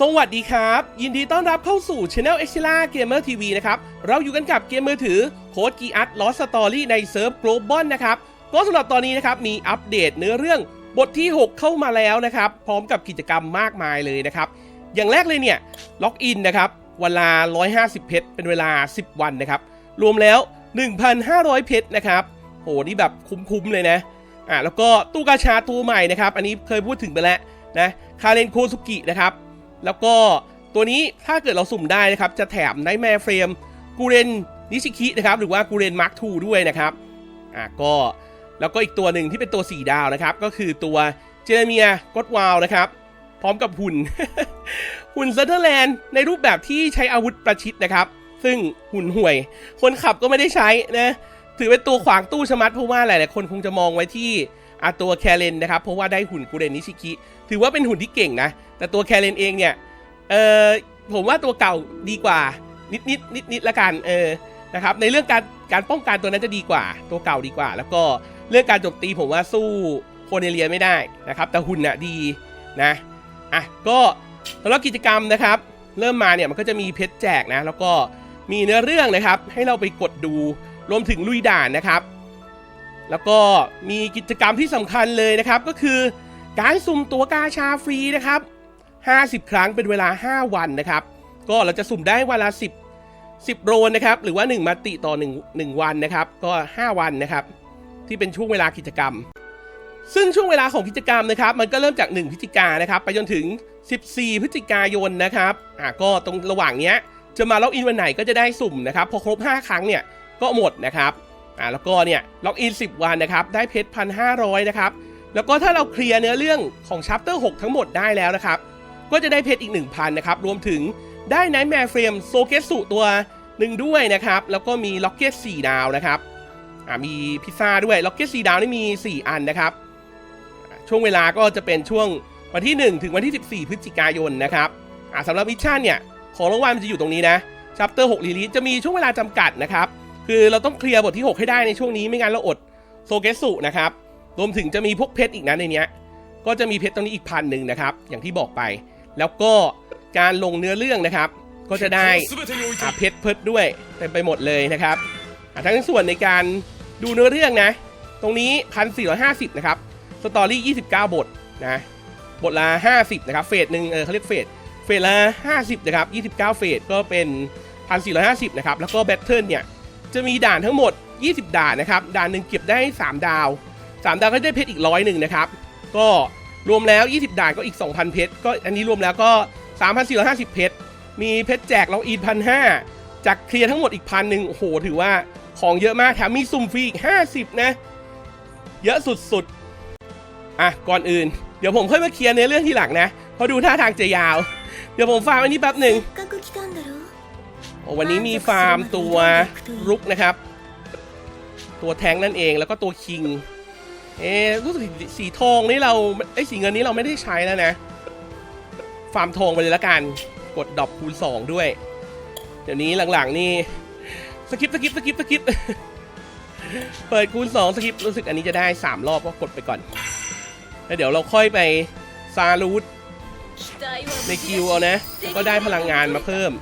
สวัสดีครับ ยินดีต้อนรับเข้าสู่ Channel e x c e l a Gamer TV นะครับ เราอยู่กันกับเกมมือถือโค้ดกีอัตลอสตอรี่ในเซิร์ฟ Global นะครับ ก็สำหรับตอนนี้นะครับ มีอัปเดตเนื้อเรื่องบทที่ 6 เข้ามาแล้วนะครับ พร้อมกับกิจกรรมมากมายเลยนะครับ อย่างแรกเลยเนี่ยล็อกอินนะครับเวลา 150 เพชรเป็นเวลา 10 วันนะครับ รวมแล้ว 1,500 เพชรนะครับโหนี่แบบคุ้มๆเลยนะอ่าแล้วก็ตู้กาชาตัวใหม่นะครับ อันนี้เคยพูดถึงไปแล้วนะคาเรนโคซุกินะครับ แล้วก็ตัวนี้ถ้าเกิดเราสุ่มได้นะครับ จะแถมไนท์แมร์เฟรมกูเรนนิชิคินะครับ หรือว่ากูเรนมาร์คทูด้วยนะครับอ่าก็แล้วก็อีกตัวหนึ่งที่เป็นตัว 4 ดาวนะครับ ก็คือตัวเจเรเมียกดวาวนะครับ พร้อมกับหุ่น หุ่นเซอร์เทอร์แลนด์ในรูปแบบที่ใช้อาวุธประชิดนะครับ ซึ่งหุ่นห่วย คนขับก็ไม่ได้ใช้นะ ถือเป็นตัวขวางตู้ชะมัดเพราะว่าหลายๆคนคงจะมองไว้ที่อาตัวแคเรนนะครับ เพราะว่าได้หุ่นกูเรนนิชิคิถือว่าเป็นหุ่นที่เก่งนะ แต่ตัวแคเรนเองเนี่ยเออผมว่าตัวเก่าดีกว่า นิดนิดนิดนิดละกันเออนะครับในเรื่องการการป้องกันตัวนั้นจะดีกว่า ตัวเก่าดีกว่า แล้วก็เรื่องการโจมตีผมว่าสู้โคเนเลียไม่ได้นะครับแต่หุ่นน่ะดีนะอะก็สำหรับกิจกรรมนะครับ เริ่มมาเนี่ยมันก็จะมีเพชรแจกนะ แล้วก็มีเนื้อเรื่องนะครับ ให้เราไปกดดู รวมถึงลุยด่านนะครับ แล้วก็มีกิจกรรมที่สำคัญเลยนะครับ ก็คือการสุ่มตัวกาชาฟรีนะครับ 50 ครั้งเป็นเวลา 5 วันนะครับ ก็เราจะสุ่มได้วันละ 10 10โรนนะครับ หรือว่า 1 มาติต่อ 1 1 วันนะครับ ก็ 5 วันนะครับ ที่เป็นช่วงเวลากิจกรรม ซึ่งช่วงเวลาของกิจกรรมนะครับ มันก็เริ่มจาก 1พฤศจิกายนนะครับ ไปจนถึง 14 พฤศจิกายนนะครับ อะก็ตรงระหว่างเนี้ยจะมาล็อกอินวันไหนก็จะได้สุ่มนะครับ พอครบ 5 ครั้งเนี่ย ก็หมดนะครับอ่าแล้วก็เนี่ยล็อกอิน 10 วันนะครับ ได้เพชรพันห้าร้อยนะครับ แล้วก็ถ้าเราเคลียร์เนื้อเรื่องของชัปเตอร์6ทั้งหมดได้แล้วนะครับ ก็จะได้เพชรอีก 1,000 นะครับ รวมถึงได้ไนท์แมร์เฟรมโซเกสุตัวหนึ่งด้วยนะครับ แล้วก็มีล็อกเก็ต4ดาวนะครับอ่ามีพิซซ่าด้วยล็อกเก็ต4ดาวนี่มี 4 อันนะครับ ช่วงเวลาก็จะเป็นช่วงวันที่ 1 ถึงวันที่ 14 พฤศจิกายนนะครับอ่าสำหรับมิชชั่นเนี่ยของรางวัลมันจะอยู่ตรงนี้นะชัปเตอร์6รีลีจะมีช่วงเวลาจำกัดนะครับ คือเราต้องเคลียร์บทที่ 6 ให้ได้ในช่วงนี้ไม่งั้นเราอดโซเกสุนะครับ รวมถึงจะมีพวกเพชรอีกนะในเนี้ย ก็จะมีเพชรตรงนี้อีกพันหนึ่งนะครับ อย่างที่บอกไป แล้วก็การลงเนื้อเรื่องนะครับ ก็จะได้อ่าเพชรเพิดด้วยเต็มไปหมดเลยนะครับทั้งส่วนในการดูเนื้อเรื่องนะ ตรงนี้ 1,450 นะครับ สตอรี่ 29 บทนะ บทละ 50 นะครับ เฟสหนึ่งเออเขาเรียกเฟส เฟสละ 50 นะครับ 29 เฟสก็เป็น 1,450 นะครับ แล้วก็แบทเทิลเนี่ย จะมีด่านทั้งหมด 20 ด่านนะครับ ด่านหนึ่งเก็บได้ 3 ดาว 3 ดาวก็ได้เพชรอีกร้อยหนึ่งนะครับ ก็รวมแล้ว 20 ด่านก็อีก 2,000 เพชร ก็อันนี้รวมแล้วก็ 3,450 เพชร มีเพชรแจกเราอีนพันห้าจากเคลียร์ทั้งหมดอีกพันหนึ่งโอ้โห ถือว่าของเยอะมากแถมมีสุ่มฟรีอีก 50 นะ เยอะสุดๆ อะ ก่อนอื่น เดี๋ยวผมค่อยมาเคลียร์ในเรื่องที่หลังนะ เพราะดูท่าทางจะยาว เดี๋ยวผมฟาร์มอันนี้แป๊บหนึ่ง วันนี้มีฟาร์มตัวรุกนะครับ ตัวแทงนั่นเองแล้วก็ตัวคิง เอ๊รู้สึกสีทองนี่เราไอ้สีเงินนี้เราไม่ได้ใช้แล้วนะ ฟาร์มทองไปเลยละกัน กดดอกคูณ 2 ด้วย เดี๋ยวนี้หลังๆนี่สกิปสกิปสกิปสกิปเปิดคูณ 2 สกิปรู้สึกอันนี้จะได้ 3 รอบก็กดไปก่อน แล้วเดี๋ยวเราค่อยไปซาลูดในคิวเอานะ ก็ได้พลังงานมาเพิ่ม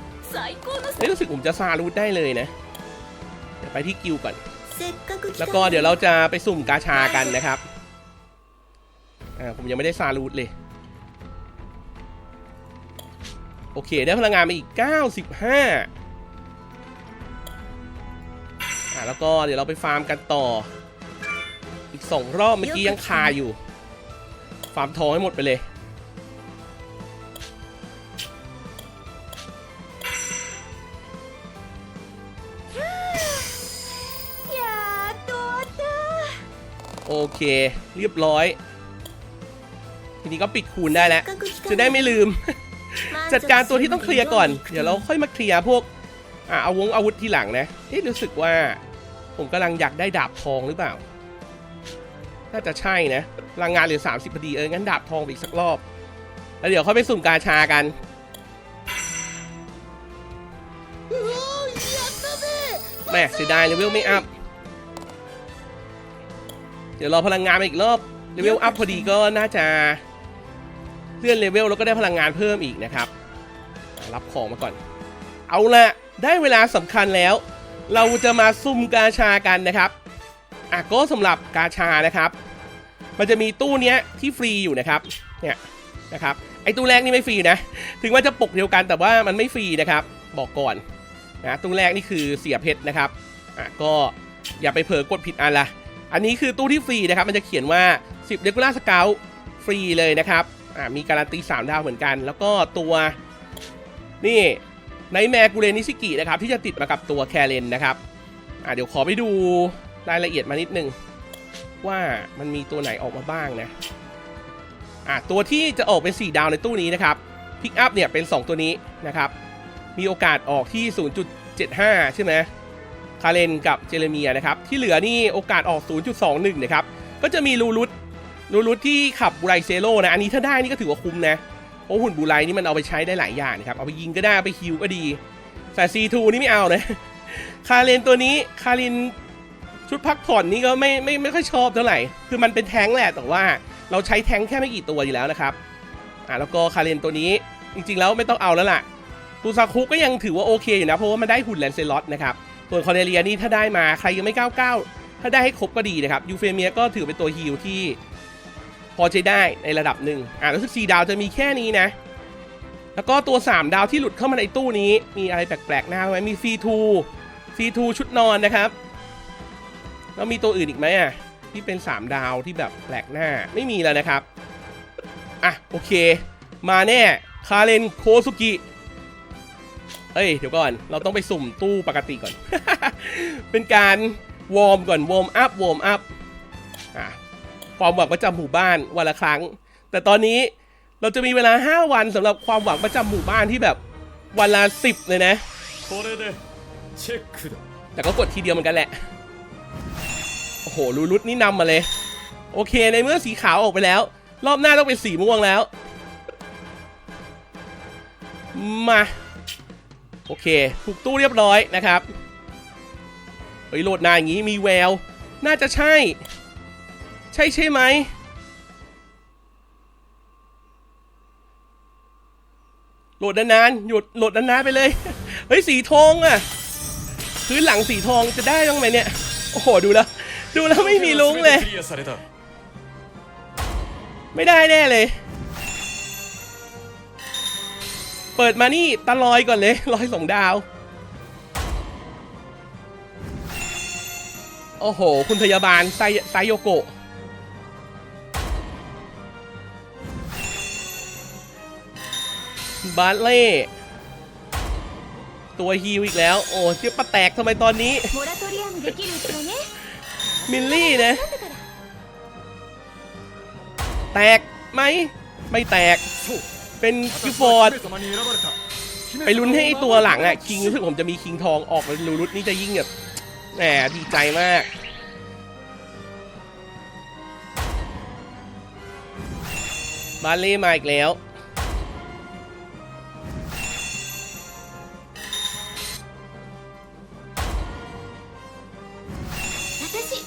เอ้ยรู้สึกผมจะซารูดได้เลยนะ เดี๋ยวไปที่กิวก่อน แล้วก็เดี๋ยวเราจะไปสุ่มกาชากันนะครับ อ่าผมยังไม่ได้ซารูดเลย โอเค ได้พลังงานมาอีก 95 อ่าแล้วก็เดี๋ยวเราไปฟาร์มกันต่อ อีกสองรอบเมื่อกี้ยังคาอยู่ ฟาร์มทองให้หมดไปเลย โอเค เรียบร้อย ทีนี้ก็ปิดคูณได้แล้ว จะได้ไม่ลืม จัดการตัวที่ต้องเคลียร์ก่อน เดี๋ยวเราค่อยมาเคลียร์พวกอ่าอาวงอาวุธที่หลังนะเอ๊ะรู้สึกว่า ผมกำลังอยากได้ดาบทองหรือเปล่า น่าจะใช่นะพลังงานเหลือ 30พอดีเอองั้นดาบทองอีกสักรอบ แล้วเดี๋ยวค่อยไปสุ่มกาชากันแม่เสียดายเลเวลไม่อัพ เดี๋ยวรอพลังงานมาอีกรอบเลเวลอัพพอดีก็น่าจะเลื่อนเลเวลแล้วก็ได้พลังงานเพิ่มอีกนะครับรับของมาก่อน เอาละได้เวลาสำคัญแล้ว เราจะมาซุ่มกาชากันนะครับอะก็สำหรับกาชานะครับ มันจะมีตู้เนี้ยที่ฟรีอยู่นะครับเนี่ยนะครับไอ้ตู้แรกนี่ไม่ฟรีนะ ถึงว่าจะปกเดียวกันแต่ว่ามันไม่ฟรีนะครับ บอกก่อนนะตู้แรกนี่คือเสียเพชรนะครับอะก็อย่าไปเผลอกดผิดอันละ อันนี้คือตู้ที่ฟรีนะครับ มันจะเขียนว่า 10 Regular Scout ฟรีเลยนะครับอ่ามีการันตี 3 ดาวเหมือนกัน แล้วก็ตัว นี่ในแมกูเรนิชิกินะครับ ที่จะติดมากับตัวแคเรนนะครับอ่าเดี๋ยวขอไปดูรายละเอียดมานิดนึง ว่ามันมีตัวไหนออกมาบ้างนะอะตัวที่จะออกเป็น 4 ดาวในตู้นี้นะครับพิกอัพเนี่ยเป็น 2 ตัวนี้นะครับ มีโอกาสออกที่ 0.75 ใช่ไหมาเรนกับเจเรเมียนะครับ ที่เหลือนี่โอกาสออก 0.21 นะครับ ก็จะมีลูรุตลูรุตที่ขับบูไรเซโร่นะ อันนี้ถ้าได้นี่ก็ถือว่าคุ้มนะเพราะหุ่นบูไรนี่มันเอาไปใช้ได้หลายอย่างนะครับ เอาไปยิงก็ได้ไปฮิวก็ดีแต่ C2 นี่ไม่เอานะคาเรนตัวนี้คารินชุดพักผ่อนนี่ก็ไม่ไม่ไม่ค่อยชอบเท่าไหร่ คือมันเป็นแท้งแหละแต่ว่าเราใช้แท้งแค่ไม่กี่ตัวอยู่แล้วนะครับ อ่าแล้วก็คาเรนตัวนี้จริงๆแล้วไม่ต้องเอาแล้วล่ะตูซาคุก็ยังถือว่าโอเคอยู่นะ เพราะว่ามันได้หุ่นแลนเซลอตนะครับ ส่วนคอเนเลียนี่ถ้าได้มาใครยังไม่ก้าวก้าวถ้าได้ให้ครบก็ดีนะครับยูเฟเมียก็ถือเป็นตัวฮีลที่พอใช้ได้ในระดับหนึ่งอ่ารู้สึก4ดาวจะมีแค่นี้นะ แล้วก็ตัว 3 ดาวที่หลุดเข้ามาในตู้นี้ มีอะไรแปลกๆหน้าไหมมี C2 C2 ชุดนอนนะครับ แล้วมีตัวอื่นอีกไหมอะที่เป็น 3 ดาวที่แบบแปลกหน้าไม่มีแล้วนะครับ อะ โอเค มาแน่ คาเรนโคซุกิ เอ้ยเดี๋ยวก่อน เราต้องไปสุ่มตู้ปกติก่อน เป็นการวอร์มก่อนวอร์มอัพวอร์มอัพความหวังประจำหมู่บ้านวันละครั้ง แต่ตอนนี้เราจะมีเวลา 5 วันสำหรับความหวังประจำหมู่บ้านที่แบบวันละ10 เลยนะแต่ก็กดทีเดียวเหมือนกันแหละ โอ้โหลูรุดนี่นำมาเลย โอเคในเมื่อสีขาวออกไปแล้ว รอบหน้าต้องเป็นสีม่วงแล้ว มา โอเคถูกตู้เรียบร้อยนะครับเฮ้ยโหลดนายอย่างงี้มีแวว น่าจะใช่ ใช่ใช่ไหมโหลดนานๆหยุดโหลดนานๆไปเลย เฮ้ยสีทองอะพื้นหลังสีทองจะได้ยังไงเนี่ย โอ้โหดูแล้ว ดูแล้วไม่มีลุ้งเลย ไม่ได้แน่เลย เปิดมานี่ตะลอยก่อนเลยลอยสองดาว โอ้โห คุณพยาบาลไซไซโยโกะบาเล่ ตัวฮิวอีกแล้ว โอ้เจี๊ยบปะแตกทำไมตอนนี้ มินลี่นะ แตกไหม ไม่แตก เป็นคิวฟอร์ดไปลุ้นให้ตัวหลังอะคิงรู้สึกผมจะมีคิงทองออกเป็นลูรุตนี่จะยิ่งแบบแหมดีใจมากบาลีมาอีกแล้ว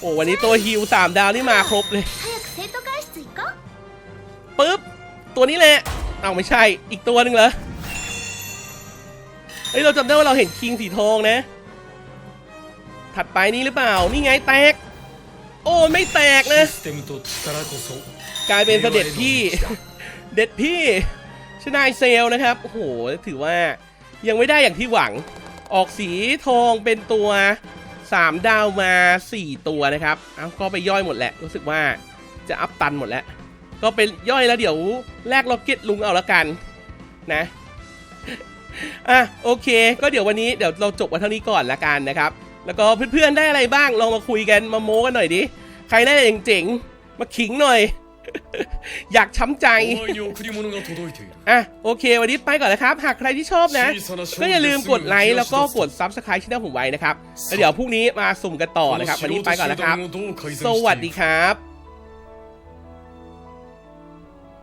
โอ้วันนี้ตัวฮิวสามดาวนี่มาครบเลยปึ๊บ ตัวนี้แหละ เอาไม่ใช่ อีกตัวหนึ่งเหรอ เฮ้ย เราจำได้ว่าเราเห็นคิงสีทองนะ ถัดไปนี้หรือเปล่า นี่ไงแตก โอ้ ไม่แตกนะ กลายเป็นเสด็จพี่ เด็ดพี่ชนายเซลนะครับ โอ้โห ถือว่ายังไม่ได้อย่างที่หวัง ออกสีทองเป็นตัว 3 ดาวมา 4 ตัวนะครับ เอาก็ไปย่อยหมดแหละ รู้สึกว่าจะอัพตันหมดแล้ว ก็เป็นย่อยแล้วเดี๋ยวแลกล็อกเก็ตลุงเอาละกันนะอะโอเค ก็เดี๋ยววันนี้เดี๋ยวเราจบกันเท่านี้ก่อนละกันนะครับ แล้วก็เพื่อนๆได้อะไรบ้างลองมาคุยกันมาโม้กันหน่อยดิใครได้เจ๋งๆมาขิงหน่อย อยากช้ำใจอะโอเค วันนี้ไปก่อนนะครับ หากใครที่ชอบนะ ก็อย่าลืมกดไลค์แล้วก็กดซับสไครต์ช่องผมไว้นะครับแล้วเดี๋ยวพรุ่งนี้มาสุ่มกันต่อนะครับ วันนี้ไปก่อนนะครับ สวัสดีครับ